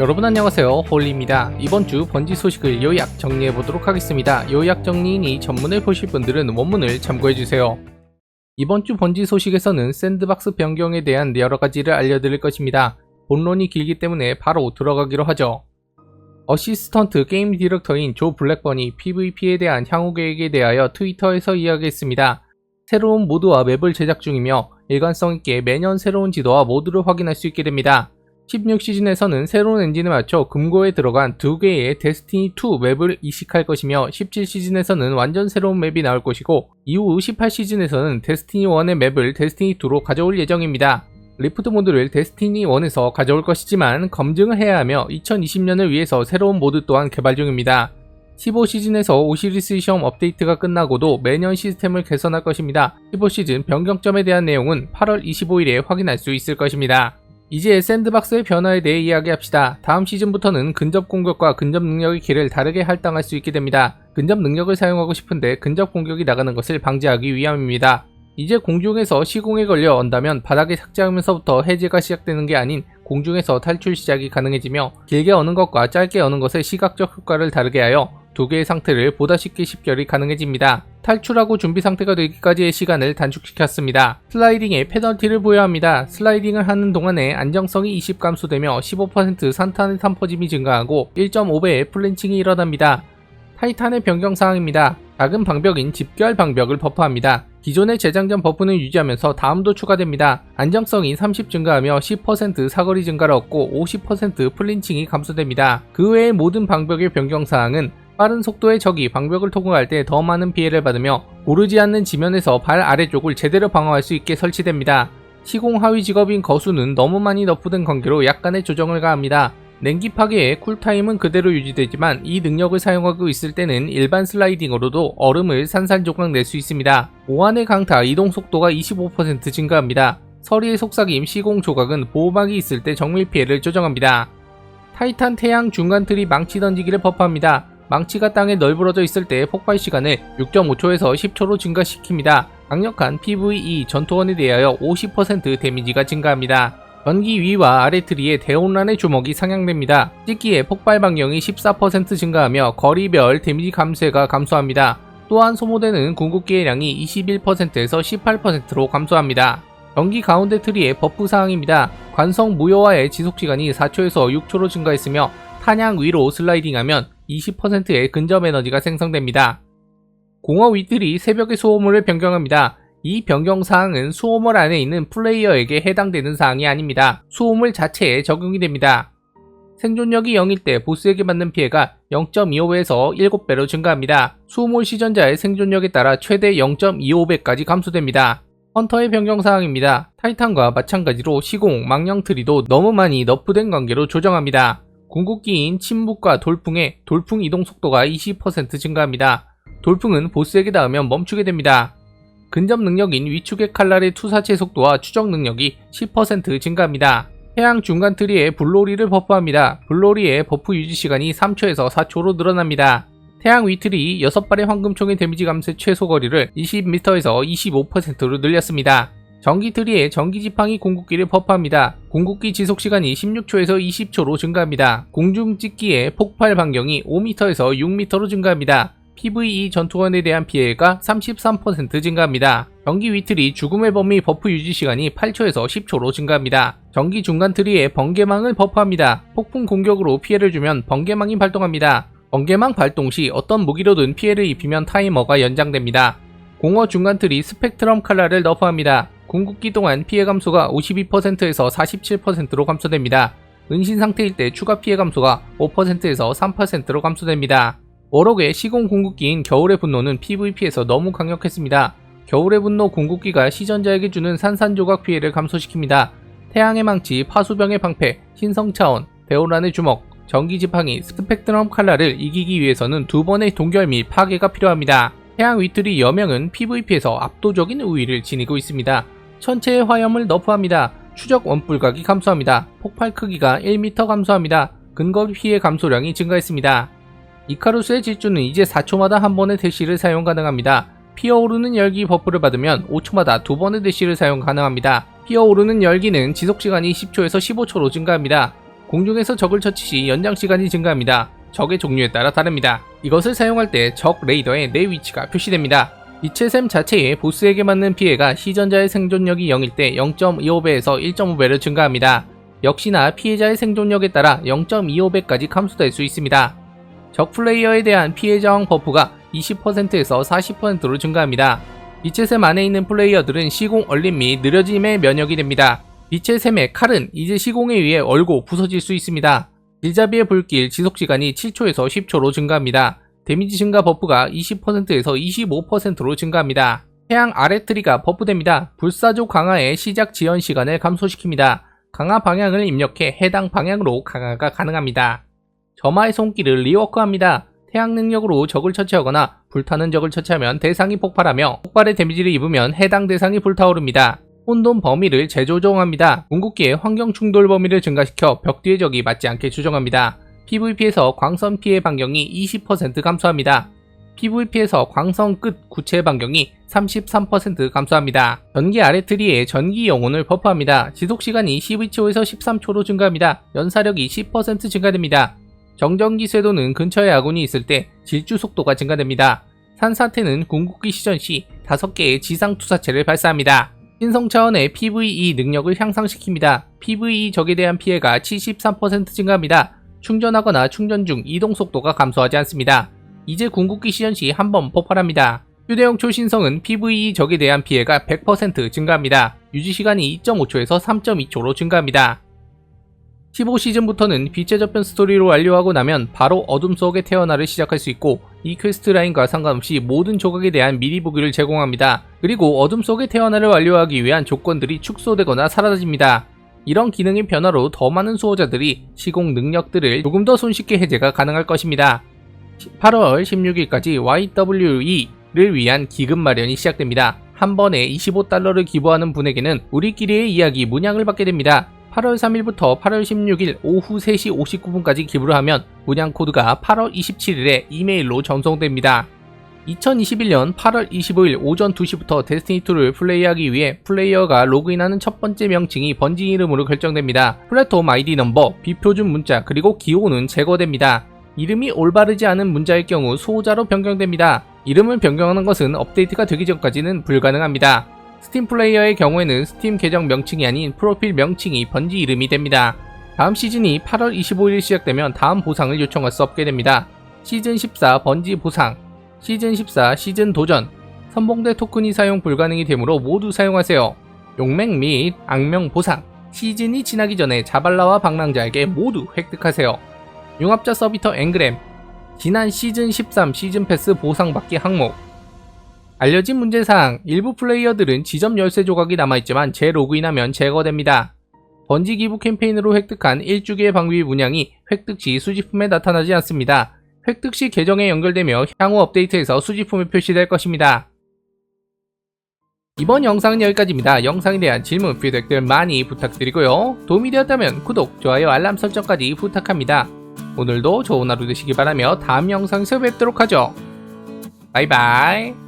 여러분 안녕하세요. 홀리입니다. 이번 주 번지 소식을 요약 정리해 보도록 하겠습니다. 요약 정리이니 전문을 보실 분들은 원문을 참고해 주세요. 이번 주 번지 소식에서는 샌드박스 변경에 대한 여러 가지를 알려드릴 것입니다. 본론이 길기 때문에 바로 들어가기로 하죠. 어시스턴트 게임 디렉터인 조 블랙번이 PVP에 대한 향후 계획에 대하여 트위터에서 이야기했습니다. 새로운 모드와 맵을 제작 중이며 일관성 있게 매년 새로운 지도와 모드를 확인할 수 있게 됩니다 16시즌에서는 새로운 엔진에 맞춰 금고에 들어간 두 개의 데스티니2 맵을 이식할 것이며 17시즌에서는 완전 새로운 맵이 나올 것이고 이후 18시즌에서는 데스티니1의 맵을 데스티니2로 가져올 예정입니다. 리프트 모드를 데스티니1에서 가져올 것이지만 검증을 해야 하며 2020년을 위해서 새로운 모드 또한 개발 중입니다. 15시즌에서 오시리스 시험 업데이트가 끝나고도 매년 시스템을 개선할 것입니다. 15시즌 변경점에 대한 내용은 8월 25일에 확인할 수 있을 것입니다. 이제 샌드박스의 변화에 대해 이야기합시다. 다음 시즌부터는 근접 공격과 근접 능력의 길을 다르게 할당할 수 있게 됩니다. 근접 능력을 사용하고 싶은데 근접 공격이 나가는 것을 방지하기 위함입니다. 이제 공중에서 시공에 걸려 언다면 바닥에 삭제하면서부터 해제가 시작되는 게 아닌 공중에서 탈출 시작이 가능해지며 길게 어는 것과 짧게 어는 것의 시각적 효과를 다르게 하여 두 개의 상태를 보다 쉽게 식별이 가능해집니다. 탈출하고 준비 상태가 되기까지의 시간을 단축시켰습니다. 슬라이딩에 페널티를 부여합니다. 슬라이딩을 하는 동안에 안정성이 20 감소되며 15% 산탄의 산퍼짐이 증가하고 1.5배의 플랜칭이 일어납니다. 타이탄의 변경 사항입니다. 작은 방벽인 집결 방벽을 버프합니다. 기존의 재장전 버프는 유지하면서 다음도 추가됩니다. 안정성이 30 증가하며 10% 사거리 증가를 얻고 50% 플린칭이 감소됩니다. 그 외의 모든 방벽의 변경 사항은 빠른 속도의 적이 방벽을 통과할 때 더 많은 피해를 받으며 고르지 않는 지면에서 발 아래쪽을 제대로 방어할 수 있게 설치됩니다. 시공 하위 직업인 거수는 너무 많이 너프된 관계로 약간의 조정을 가합니다. 냉기 파괴의 쿨타임은 그대로 유지되지만 이 능력을 사용하고 있을 때는 일반 슬라이딩으로도 얼음을 산산조각 낼 수 있습니다. 오한의 강타 이동 속도가 25% 증가합니다. 서리의 속삭임 시공 조각은 보호막이 있을 때 정밀 피해를 조정합니다. 타이탄 태양 중간 틀이 망치 던지기를 버프합니다. 망치가 땅에 널브러져 있을 때 폭발 시간을 6.5초에서 10초로 증가시킵니다. 강력한 PVE 전투원에 대하여 50% 데미지가 증가합니다. 전기 위와 아래 트리에 대온란의 주먹이 상향됩니다. 찍기의 폭발 방향이 14% 증가하며 거리별 데미지 감쇄가 감소합니다. 또한 소모되는 궁극기의 양이 21%에서 18%로 감소합니다. 전기 가운데 트리의 버프 사항입니다. 관성 무효화의 지속시간이 4초에서 6초로 증가했으며 탄양 위로 슬라이딩하면 20%의 근접 에너지가 생성됩니다. 공허 위틀이 새벽의 소호물을 변경합니다. 이 변경 사항은 수호물 안에 있는 플레이어에게 해당되는 사항이 아닙니다. 수호물 자체에 적용이 됩니다. 생존력이 0일 때 보스에게 받는 피해가 0.25배에서 7배로 증가합니다. 수호물 시전자의 생존력에 따라 최대 0.25배까지 감소됩니다. 헌터의 변경 사항입니다. 타이탄과 마찬가지로 시공, 망령 트리도 너무 많이 너프된 관계로 조정합니다. 궁극기인 침묵과 돌풍의 돌풍 이동 속도가 20% 증가합니다. 돌풍은 보스에게 닿으면 멈추게 됩니다. 근접 능력인 위축의 칼날의 투사체 속도와 추적 능력이 10% 증가합니다. 해양 중간 트리에 불로리를 버프합니다. 불로리의 버프 유지 시간이 3초에서 4초로 늘어납니다. 태양 위트리 6발의 황금총의 데미지 감쇄 최소 거리를 20m에서 25%로 늘렸습니다. 전기 트리에 전기 지팡이 궁극기를 버프합니다. 궁극기 지속 시간이 16초에서 20초로 증가합니다. 공중 찍기의 폭발 반경이 5m에서 6m로 증가합니다. PVE 전투원에 대한 피해가 33% 증가합니다. 전기 위틀이 죽음의 범위 버프 유지 시간이 8초에서 10초로 증가합니다. 전기 중간 트리에 번개망을 버프합니다. 폭풍 공격으로 피해를 주면 번개망이 발동합니다. 번개망 발동 시 어떤 무기로든 피해를 입히면 타이머가 연장됩니다. 공허 중간 트리 스펙트럼 칼날을 너프합니다. 궁극기 동안 피해 감소가 52%에서 47%로 감소됩니다. 은신 상태일 때 추가 피해 감소가 5%에서 3%로 감소됩니다. 워럭의 시공 궁극기인 겨울의 분노는 PVP에서 너무 강력했습니다. 겨울의 분노 궁극기가 시전자에게 주는 산산조각 피해를 감소시킵니다. 태양의 망치, 파수병의 방패, 신성차원, 데오란의 주먹, 전기지팡이, 스펙트럼 칼날을 이기기 위해서는 두 번의 동결 및 파괴가 필요합니다. 태양 위틀이 여명은 PVP에서 압도적인 우위를 지니고 있습니다. 천체의 화염을 너프합니다. 추적 원불각이 감소합니다. 폭발 크기가 1m 감소합니다. 근거 피해 감소량이 증가했습니다. 이카루스의 질주는 이제 4초마다 한 번의 대시를 사용 가능합니다. 피어오르는 열기 버프를 받으면 5초마다 두 번의 대시를 사용 가능합니다. 피어오르는 열기는 지속시간이 10초에서 15초로 증가합니다. 공중에서 적을 처치 시 연장 시간이 증가합니다. 적의 종류에 따라 다릅니다. 이것을 사용할 때 적 레이더에 내 위치가 표시됩니다. 빛의 샘 자체에 보스에게 맞는 피해가 시전자의 생존력이 0일 때 0.25배에서 1.5배를 증가합니다. 역시나 피해자의 생존력에 따라 0.25배까지 감소될 수 있습니다. 적 플레이어에 대한 피해 저항 버프가 20%에서 40%로 증가합니다. 빛의 샘 안에 있는 플레이어들은 시공 얼림 및 느려짐에 면역이 됩니다. 빛의 샘의 칼은 이제 시공에 의해 얼고 부서질 수 있습니다. 길잡이의 불길 지속시간이 7초에서 10초로 증가합니다. 데미지 증가 버프가 20%에서 25%로 증가합니다. 태양 아래 트리가 버프됩니다. 불사조 강화의 시작 지연 시간을 감소시킵니다. 강화 방향을 입력해 해당 방향으로 강화가 가능합니다. 점화의 손길을 리워크합니다. 태양 능력으로 적을 처치하거나 불타는 적을 처치하면 대상이 폭발하며 폭발의 데미지를 입으면 해당 대상이 불타오릅니다. 혼돈 범위를 재조정합니다. 궁극기의 환경 충돌 범위를 증가시켜 벽 뒤의 적이 맞지 않게 조정합니다. PVP에서 광선 피해 반경이 20% 감소합니다. PVP에서 광선 끝 구체 반경이 33% 감소합니다. 전기 아래 트리에 전기 영혼을 버프합니다. 지속 시간이 12초에서 13초로 증가합니다. 연사력이 10% 증가됩니다. 정전기 쇄도는 근처에 아군이 있을 때 질주 속도가 증가됩니다. 산사태는 궁극기 시전 시 5개의 지상 투사체를 발사합니다. 신성 차원의 PVE 능력을 향상시킵니다. PVE 적에 대한 피해가 73% 증가합니다. 충전하거나 충전 중 이동 속도가 감소하지 않습니다. 이제 궁극기 시전 시한 번 폭발합니다. 휴대용 초신성은 PVE 적에 대한 피해가 100% 증가합니다. 유지 시간이 2.5초에서 3.2초로 증가합니다. 15시즌부터는 빛의 저편 스토리로 완료하고 나면 바로 어둠 속의 태어나를 시작할 수 있고 이 퀘스트 라인과 상관없이 모든 조각에 대한 미리 보기를 제공합니다. 그리고 어둠 속의 태어나를 완료하기 위한 조건들이 축소되거나 사라집니다. 이런 기능의 변화로 더 많은 수호자들이 시공 능력들을 조금 더 손쉽게 해제가 가능할 것입니다. 8월 16일까지 YWE를 위한 기금 마련이 시작됩니다. 한 번에 25달러를 기부하는 분에게는 우리끼리의 이야기 문양을 받게 됩니다. 8월 3일부터 8월 16일 오후 3시 59분까지 기부를 하면 문양 코드가 8월 27일에 이메일로 전송됩니다. 2021년 8월 25일 오전 2시부터 데스티니2를 플레이하기 위해 플레이어가 로그인하는 첫 번째 명칭이 번지 이름으로 결정됩니다. 플랫폼 아이디 넘버, 비표준 문자, 그리고 기호는 제거됩니다. 이름이 올바르지 않은 문자일 경우 소호자로 변경됩니다. 이름을 변경하는 것은 업데이트가 되기 전까지는 불가능합니다. 스팀 플레이어의 경우에는 스팀 계정 명칭이 아닌 프로필 명칭이 번지 이름이 됩니다. 다음 시즌이 8월 25일 시작되면 다음 보상을 요청할 수 없게 됩니다. 시즌 14 번지 보상, 시즌 14 시즌 도전, 선봉대 토큰이 사용 불가능이 되므로 모두 사용하세요. 용맹 및 악명 보상, 시즌이 지나기 전에 자발라와 방랑자에게 모두 획득하세요. 융합자 서비터 앵그램, 지난 시즌 13 시즌 패스 보상받기 항목, 알려진 문제사항 일부 플레이어들은 지점 열쇠 조각이 남아있지만 재로그인하면 제거됩니다. 번지 기부 캠페인으로 획득한 1주기의 방비 문양이 획득 시 수집품에 나타나지 않습니다. 획득 시 계정에 연결되며 향후 업데이트에서 수집품에 표시될 것입니다. 이번 영상은 여기까지입니다. 영상에 대한 질문, 피드백들 많이 부탁드리고요. 도움이 되었다면 구독, 좋아요, 알람 설정까지 부탁합니다. 오늘도 좋은 하루 되시기 바라며 다음 영상에서 뵙도록 하죠. 바이바이.